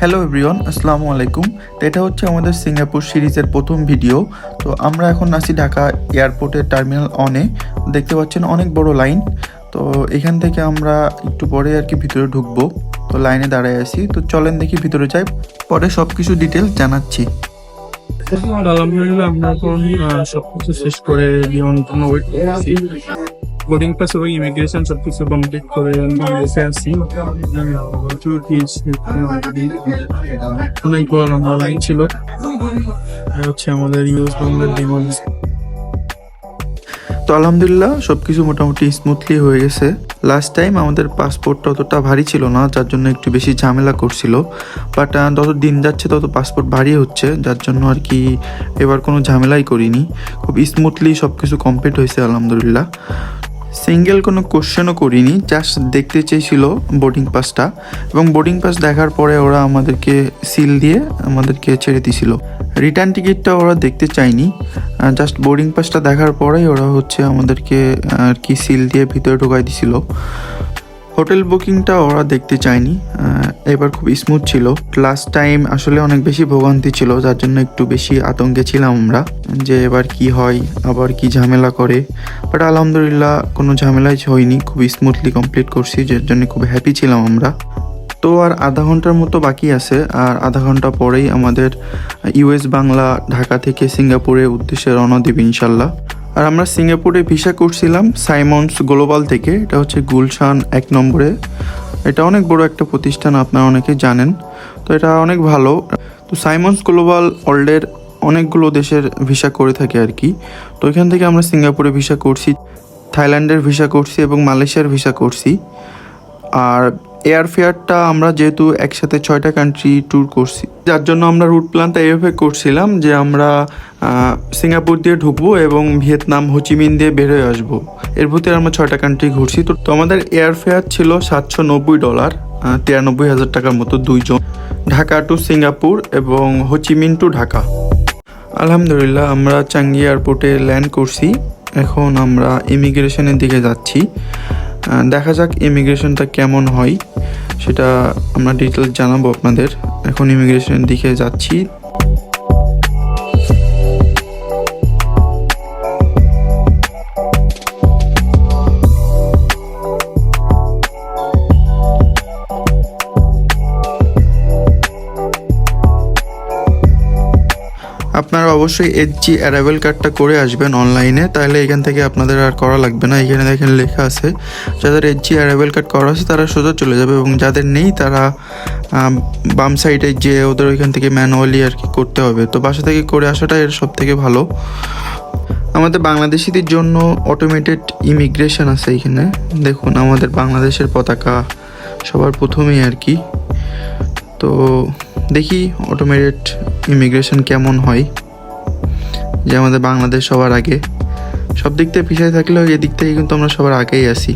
Hello everyone আসসালামু আলাইকুম। তো এটা হচ্ছে আমাদের সিঙ্গাপুর সিরিজের প্রথম ভিডিও। তো আমরা এখন আছি ঢাকা এয়ারপোর্টের টার্মিনাল অনে দেখতে পাচ্ছেন অনেক বড় লাইন তো এখান থেকে আমরা একটু পরে আর কি ভিতরে ঢুকবো। তো লাইনে দাঁড়ায় আছি। তো চলেন দেখি ভিতরে যাই। পরে সব কিছু ডিটেলস জানাচ্ছি আলহামদুলিল্লাহ আমরা এখন আহ, সবকিছু শেষ করে জন্য ওয়েট বোর্ডিং পাস এবং ইমিগ্রেশন সবকিছু কমপ্লিট করে বসে আছি অনেক বড় ছিল। হচ্ছে আমাদের ইউএস বাংলার বিমান তো আলহামদুলিল্লাহ সব কিছু মোটামুটি স্মুথলি হয়ে গেছে। লাস্ট টাইম আমাদের পাসপোর্টটা অতটা ভারী ছিল না, যার জন্য একটু বেশি ঝামেলা করছিল। বাট যত দিন যাচ্ছে তত পাসপোর্ট ভারী হচ্ছে, যার জন্য আর কি এবার কোনো ঝামেলাই করিনি। খুব স্মুথলি সব কিছু কমপ্লিট হয়েছে, আলহামদুলিল্লাহ। সিঙ্গেল কোনো কোশ্চেনও করিনি জাস্ট দেখতে চেয়েছিল বোর্ডিং পাসটা এবং বোর্ডিং পাস দেখার পরে ওরা আমাদেরকে সিল দিয়ে আমাদেরকে ছেড়ে দিছিল রিটার্ন টিকিটটা ওরা দেখতে চায়নি জাস্ট বোর্ডিং পাসটা দেখার পরেই ওরা হচ্ছে আমাদেরকে আর কি সিল দিয়ে ভিতরে ঢোকাই দিছিল হোটেল বুকিংটা ওরা দেখতে চায়নি। এবার খুব স্মুথ ছিল। লাস্ট টাইম আসলে অনেক বেশি ভোগান্তি ছিল, যার জন্য একটু বেশি আতঙ্কে ছিলাম আমরা, যে এবার কি হয়, আবার কি ঝামেলা করে। বাট আলহামদুলিল্লাহ কোনো ঝামেলাই হয়নি, খুব স্মুথলি কমপ্লিট করছি যার জন্য খুব হ্যাপি ছিলাম আমরা। তো আর আধা ঘণ্টার মতো বাকি আছে, আর আধা ঘণ্টা পরেই আমাদের ইউএস বাংলা ঢাকা থেকে সিঙ্গাপুরের উদ্দেশ্যে রওনা দেবে ইনশাল্লাহ। আর আমরা সিঙ্গাপুরে ভিসা করছিলাম সাইমন্স গ্লোবাল থেকে। এটা হচ্ছে গুলশান এক নম্বরে। এটা অনেক বড় একটা প্রতিষ্ঠান, আপনারা অনেকে জানেন। তো এটা অনেক ভালো। তো সাইমন্স গ্লোবাল ওয়ার্ল্ডের অনেকগুলো দেশের ভিসা করে থাকে আর কি। তো এখান থেকে আমরা সিঙ্গাপুরে ভিসা করছি, থাইল্যান্ডের ভিসা করছি এবং মালয়েশিয়ার ভিসা করছি। আর এয়ার ফেয়ারটা আমরা যেহেতু একসাথে ছয়টা কান্ট্রি ট্যুর করছি। যার জন্য আমরা রুট প্ল্যানটা এভাবে করছিলাম যে আমরা সিঙ্গাপুর দিয়ে ঢুকবো এবং ভিয়েতনাম হোচিমিন দিয়ে বের হয়ে আসব। এর ভিতরে আমরা ছয়টা কান্ট্রি ঘুরছি। তো আমাদের এয়ার ফেয়ার ছিল সাতশো নব্বই ডলার তিরানব্বই হাজার টাকার মতো দুইজন। ঢাকা টু সিঙ্গাপুর এবং Ho Chi Minh to Dhaka. আলহামদুলিল্লাহ, আমরা চাঙ্গি এয়ারপোর্টে ল্যান্ড করছি। এখন আমরা ইমিগ্রেশনের দিকে যাচ্ছি। দেখা যাক ইমিগ্রেশনটা কেমন হয়। সেটা আমরা ডিটেলস জানাব আপনাদের। এখন ইমিগ্রেশনের দিকে যাচ্ছি। আপনারা অবশ্যই এইচজি অ্যারাইভেল কার্ডটা করে আসবেন অনলাইনে তাহলে এখান থেকে আপনাদের আর করা লাগবে না। এখানে দেখেন লেখা আছে, যাদের এইচজি অ্যারাইভেল কার্ড করা আছে, তারা সোজা চলে যাবে এবং যাদের নেই, তারা বাম সাইডে যে ওদের ওইখান থেকে ম্যানুয়ালি আর কি করতে হবে। তো বাসা থেকে করে আসাটা এর সব থেকে ভালো। আমাদের বাংলাদেশিদের জন্য অটোমেটেড ইমিগ্রেশন আছে এখানে। দেখুন, আমাদের বাংলাদেশের পতাকা সবার প্রথমেই আর কি। তো দেখি অটোমেটেড ইমিগ্রেশন কেমন হয়। যে আমাদের বাংলাদেশ সবার আগে। সব দিক থেকে পিছিয়ে থাকলেও এদিক থেকে কিন্তু আমরা সবার আগেই আসি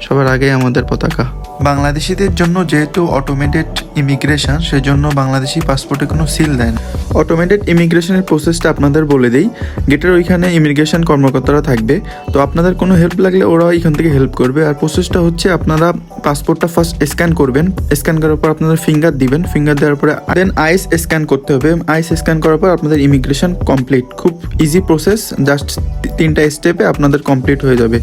সবার আগেই আমাদের পতাকা। বাংলাদেশিদের জন্য যেহেতু অটোমেটেড ইমিগ্রেশন সেজন্য বাংলাদেশি পাসপোর্টে কোনো সিল দেন অটোমেটেড ইমিগ্রেশনের প্রসেসটা আপনাদের বলে দিই। গেটের ওইখানে ইমিগ্রেশন কর্মকর্তারা থাকবে। তো আপনাদের কোনো হেল্প লাগলে ওরা এখান থেকে হেল্প করবে। আর প্রসেসটা হচ্ছে আপনারা পাসপোর্টটা ফার্স্ট স্ক্যান করবেন। স্ক্যান করার পর আপনাদের ফিঙ্গার দিবেন। ফিঙ্গার দেওয়ার পরে দেন আইস স্ক্যান করতে হবে। আইস স্ক্যান করার পর আপনাদের ইমিগ্রেশন কমপ্লিট খুব ইজি প্রসেস জাস্ট তিনটা স্টেপে আপনাদের কমপ্লিট হয়ে যাবে।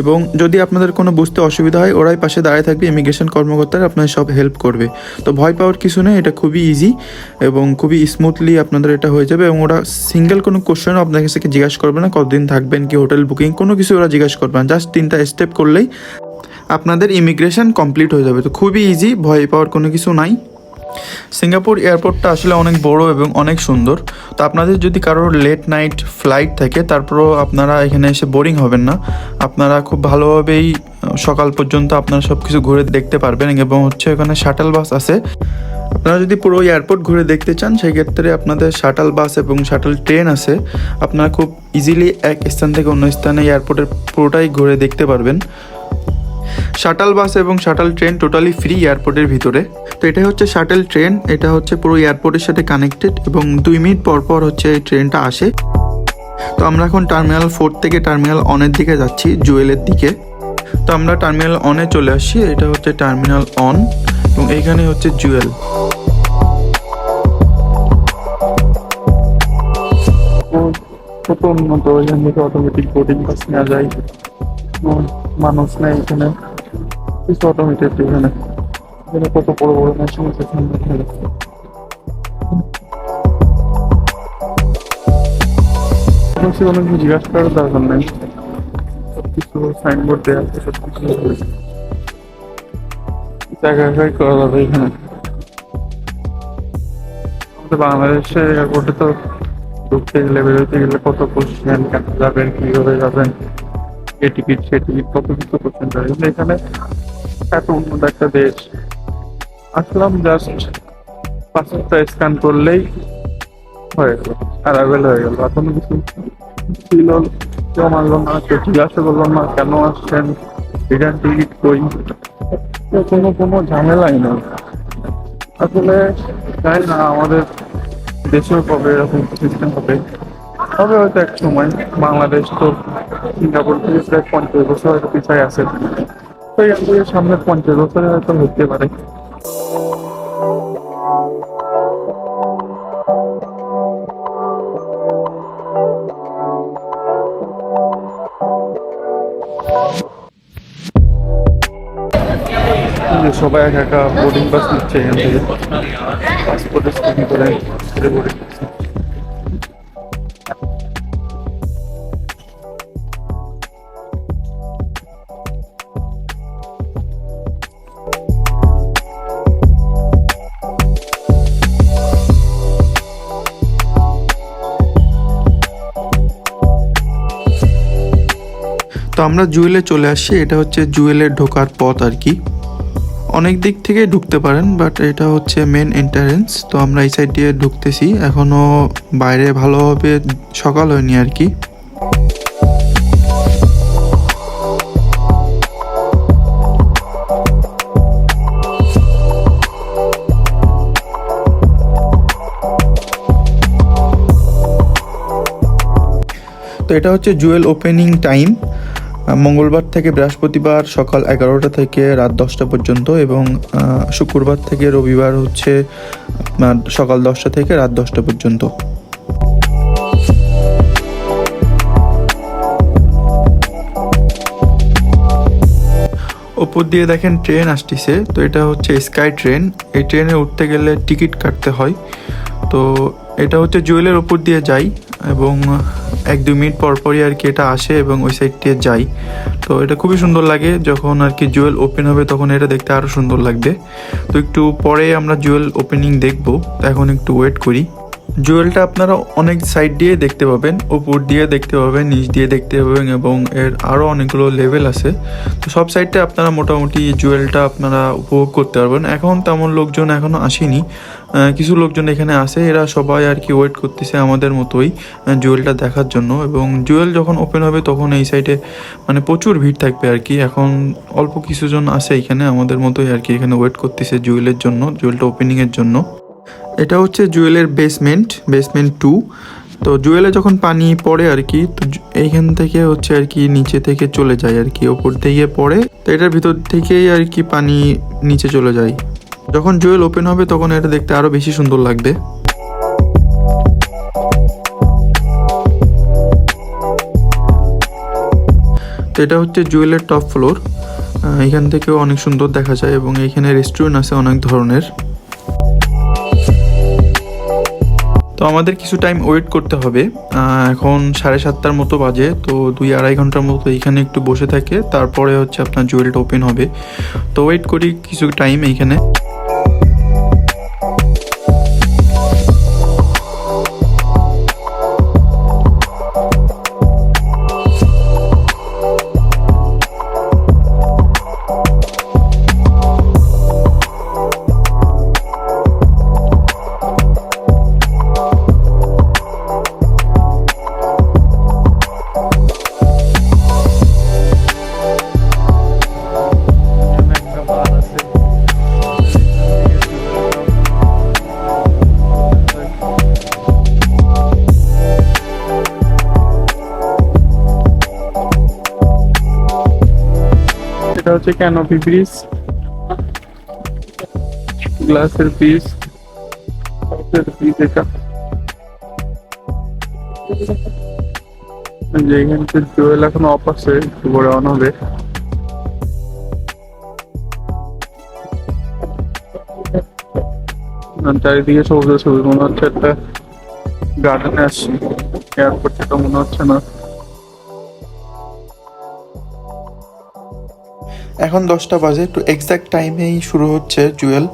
এবং যদি আপনাদের কোনো বুঝতে অসুবিধা হয়, ওরাই পাশে দাঁড়িয়ে থাকবে ইমিগ্রেশন কর্মকর্তারা আপনার সব হেল্প করবে। তো ভয় পাওয়ার কিছু নেই, এটা খুবই ইজি এবং খুবই স্মুথলি আপনাদের এটা হয়ে যাবে এবং ওরা সিঙ্গেল কোনো কোশ্চেনও আপনার কাছে জিজ্ঞাসা করবে না, কতদিন থাকবেন, কি হোটেল বুকিং কোনো কিছু ওরা জিজ্ঞাসা করবে না জাস্ট তিনটা স্টেপ করলেই আপনাদের ইমিগ্রেশন কমপ্লিট হয়ে যাবে। তো খুবই ইজি ভয় পাওয়ার কোনো কিছু নাই। সিঙ্গাপুর এয়ারপোর্টটা আসলে অনেক বড় এবং অনেক সুন্দর। তো আপনাদের যদি কারোর লেট নাইট ফ্লাইট থাকে, তারপরও আপনারা এখানে এসে বোরিং হবেন না। আপনারা খুব ভালোভাবেই সকাল পর্যন্ত আপনারা সব কিছু ঘুরে দেখতে পারবেন এবং হচ্ছে এখানে শাটেল বাস আছে। আপনারা যদি পুরো এয়ারপোর্ট ঘুরে দেখতে চান সেই ক্ষেত্রে আপনাদের শাটাল বাস এবং শাটাল ট্রেন আছে। আপনারা খুব ইজিলি এক স্থান থেকে অন্য স্থানে এয়ারপোর্টের পুরোটাই ঘুরে দেখতে পারবেন। শাটল বাস এবং শাটল ট্রেন টোটালি ফ্রি এয়ারপোর্টের ভিতরে। তো এটা হচ্ছে শাটল ট্রেন, এটা হচ্ছে পুরো এয়ারপোর্টের সাথে কানেক্টেড এবং দুই মিনিট পর পর হচ্ছে এই ট্রেনটা আসে। তো আমরা এখন টার্মিনাল ফোর থেকে টার্মিনাল অনের দিকে যাচ্ছি জুয়েলের দিকে। তো আমরা টার্মিনাল অনে চলে আসছি, এটা হচ্ছে টার্মিনাল অন এবং এইখানে হচ্ছে জুয়েল প্রথম উন্নত এখান থেকে অটোমেটিক বোর্ডিং পাস নেওয়া যায়। মানুষ নেই এখানে। কিছু অটোমেটিক এখানে। এখানে কত বড় বড় মেশিন আছে এখানে। এখানে। কোনো জিজ্ঞাসা করার দরকার নেই। কিছু সাইনবোর্ড দেওয়া আছে সব কিছু একাই করা যাবে এখানে। আমাদের বাংলাদেশের এয়ারপোর্টে তো ঢুকতে গেলে, বেরোতে গেলে কত কোশ্চেন কেন যাবেন, কীভাবে যাবেন? এ টিকিট সে টিকিট কত কিছু যায় এখানে এত উন্নত একটা দেশ। আসলাম জাস্ট পাসপোর্টটা স্ক্যান করলেই হয়ে গেল অ্যারাইভেল হয়ে গেল। এখন কিছু ছিল কেউ মানলো না, কেউ জিজ্ঞাসা করল না, কেন আসছেন রিটার্ন টিকিট কই? কোনো কোনো ঝামেলাই নেই। আসলে জানি না, আমাদের দেশেও কবে এরকম সিস্টেম হবে? হবে হয়তো এক সময়, বাংলাদেশ তো সিঙ্গাপুর থেকে প্রায় পঞ্চাশ বছর হয়তো পিছায় আছে। তো এখান থেকে সামনে পঞ্চাশ বছরে হয়তো হতে পারে। সবাই একা একা বোর্ডিং পাস নিচ্ছে এখান থেকে। পাসপোর্ট স্ক্যান করে। বোর্ডিং আমরা জুয়েলে চলে আসছি, এটা হচ্ছে জুয়েলের ঢোকার পথ আর কি। অনেক দিক থেকে ঢুকতে পারেন বাট এটা হচ্ছে মেন এন্টারেন্স তো আমরা এই সাইড দিয়ে ঢুকতেছি। এখনও বাইরে ভালোভাবে সকাল হয়নি আর কি। তো এটা হচ্ছে জুয়েল ওপেনিং টাইম মঙ্গলবার থেকে বৃহস্পতিবার সকাল এগারোটা থেকে রাত দশটা পর্যন্ত এবং শুক্রবার থেকে রবিবার হচ্ছে সকাল দশটা থেকে রাত দশটা পর্যন্ত। ওপর দিয়ে দেখেন ট্রেন আসতেছে, তো এটা হচ্ছে স্কাই ট্রেন। এই ট্রেনে উঠতে গেলে টিকিট কাটতে হয়। তো এটা হচ্ছে জুয়েলের ওপর দিয়ে যাই। এবং এক দু মিনিট পর পরই আর কি এটা আসে এবং ওই সাইড দিয়ে যাই। তো এটা খুবই সুন্দর লাগে, যখন আর কি জুয়েল ওপেন হবে তখন এটা দেখতে আরও সুন্দর লাগবে। তো একটু পরে আমরা জুয়েল ওপেনিং দেখব এখন একটু ওয়েট করি। জুয়েলটা আপনারা অনেক সাইড দিয়ে দেখতে পাবেন, উপর দিয়ে দেখতে পাবেন, নিচ দিয়ে দেখতে পাবেন এবং এর আরও অনেকগুলো লেভেল আছে। তো সব সাইডে আপনারা মোটামুটি জুয়েলটা আপনারা উপভোগ করতে পারবেন। এখন তেমন লোকজন এখনও আসেনি। কিছু লোকজন এখানে আসে, এরা সবাই আর কি ওয়েট করতেছে আমাদের মতোই জুয়েলটা দেখার জন্য। এবং জুয়েল যখন ওপেন হবে, তখন এই সাইডে মানে প্রচুর ভিড় থাকবে আর কি। এখন অল্প কিছুজন আসে এখানে, আমাদের মতোই আর কি এখানে ওয়েট করতেছে জুয়েলের জন্য জুয়েলটা ওপেনিংয়ের জন্য। এটা হচ্ছে জুয়েলের বেসমেন্ট বেসমেন্ট টু তো জুয়েলে যখন পানি পড়ে আর কি, তো এইখান থেকে হচ্ছে আর কি নিচে থেকে চলে যায় আর কি, ওপর থেকে পড়ে। তো এটার ভিতর থেকেই আর কি পানি নিচে চলে যায়। যখন জুয়েল ওপেন হবে, তখন এটা দেখতে আরও বেশি সুন্দর লাগবে। তো এটা হচ্ছে জুয়েলের টপ ফ্লোর। এখান থেকেও অনেক সুন্দর দেখা যায় এবং এখানে রেস্টুরেন্ট আছে অনেক ধরনের। তো আমাদের কিছু টাইম ওয়েট করতে হবে। এখন সাড়ে সাতটার মতো বাজে, তো দুই আড়াই ঘণ্টার মতো এখানে একটু বসে থাকে। তারপরে হচ্ছে আপনার জুয়েলটা ওপেন হবে। তো ওয়েট করি কিছু টাইম এইখানে হচ্ছে ক্যানোপি ব্রিজ গ্লাসের গ্লাসের পিস এটা। যে এখানে তো জুয়েল এখন অফ আছে, একটু করে অন হবে। চারিদিকে সবুজ সবুজ, মনে হচ্ছে একটা গার্ডেনে আসছি। এয়ারপোর্ট সেটা মনে হচ্ছে না। এখন দশটা বাজে একটু এক্স্যাক্ট টাইমেই শুরু হচ্ছে জুয়েল।